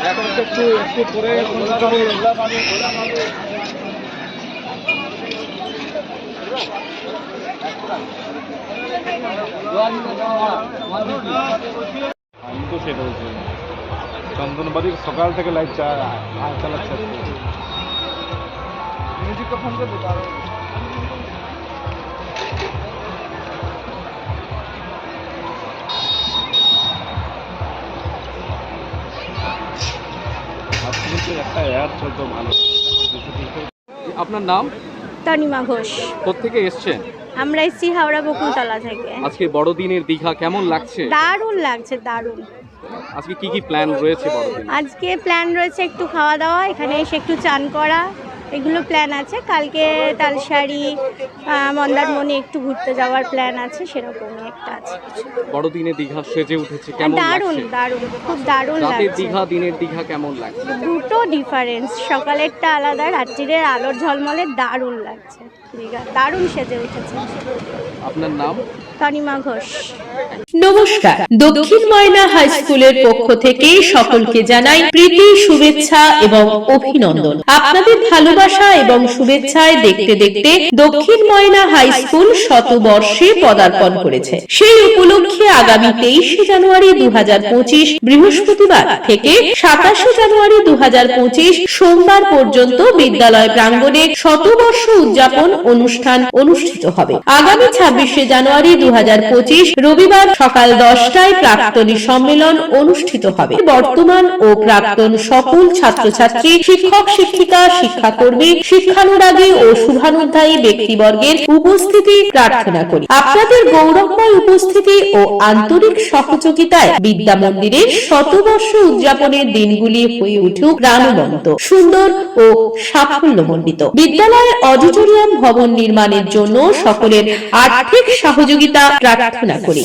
এখন একটু একটু পরে Thank you. আমি তো সেটা বলছি। চন্দনবাড়ি সকাল থেকে লাইট চালাচ্ছে ফোন করবে একটা অ্যাড চলতো ভালো। আপনার নাম? তনিমা ঘোষ। কোথেকে এসছেন? আমরা এসেছি হাওড়া বকুলতলা থেকে। আজকে বড়দিনের দীঘা কেমন লাগছে? দারুণ লাগছে দারুণ। আজকে কি কি প্ল্যান রয়েছে বড়দিন আজকে প্ল্যান রয়েছে একটু খাওয়া দাওয়া এখানে এসে একটু চান করা এগুলো প্ল্যান আছে। কালকে তালশাড়ি মন্দারমণি একটু ঘুরতে যাওয়ার প্ল্যান আছে সেরকমই একটা আছে বড়দিনে দীঘা সেজে উঠেছে কেমন দারুণ লাগছে? দারুণ খুব দারুণ রাতের লাগছে। দীঘা দিনের দীঘা কেমন লাগছে? দুটো ডিফারেন্স সকালেরটা আলাদা রাত্রিরের আলোর ঝলমলে দারুণ লাগছে। দীঘা দারুণ সেজে উঠেছে। আপনার নাম? তনিমা ঘোষ। নমস্কার দক্ষিণ ময়না হাই স্কুলের পক্ষ থেকে সকলকে জানাই প্রীতি শুভেচ্ছা এবং অভিনন্দন। আপনাদের ভালোবাসা এবং শুভেচ্ছায় দেখতে দেখতে দক্ষিণ ময়না হাই স্কুল শতবর্ষে পদার্পণ করেছে। সেই উপলক্ষে আগামী তেইশে জানুয়ারি দু বৃহস্পতিবার থেকে সাতাশে জানুয়ারি দু সোমবার পর্যন্ত বিদ্যালয় প্রাঙ্গণে শতবর্ষ উদযাপন অনুষ্ঠান অনুষ্ঠিত হবে। আগামী ছাব্বিশে জানুয়ারি দু হাজার পঁচিশ রবিবার সকাল দশটায় প্রাক্তনী সম্মেলন অনুষ্ঠিত হবে। বর্তমান ও প্রাক্তন সকল ছাত্রছাত্রী, শিক্ষক, শিক্ষিকা, শিক্ষাকর্মী শিক্ষানুরাগী ও শুভানুধ্যায়ী ব্যক্তিবর্গের উপস্থিতি প্রার্থনা করি। আপনাদের গৌরবময় উপস্থিতি ও আন্তরিক সহযোগিতায় বিদ্যা মন্দিরের শতবর্ষ উদযাপনের দিনগুলি হয়ে উঠুক প্রাণবন্ত, সুন্দর ও সাফল্য সাফল্যমণ্ডিত। বিদ্যালয়ের অডিটোরিয়াম ভবন নির্মাণের জন্য সকলের আর্থিক সহযোগিতা প্রার্থনা করি।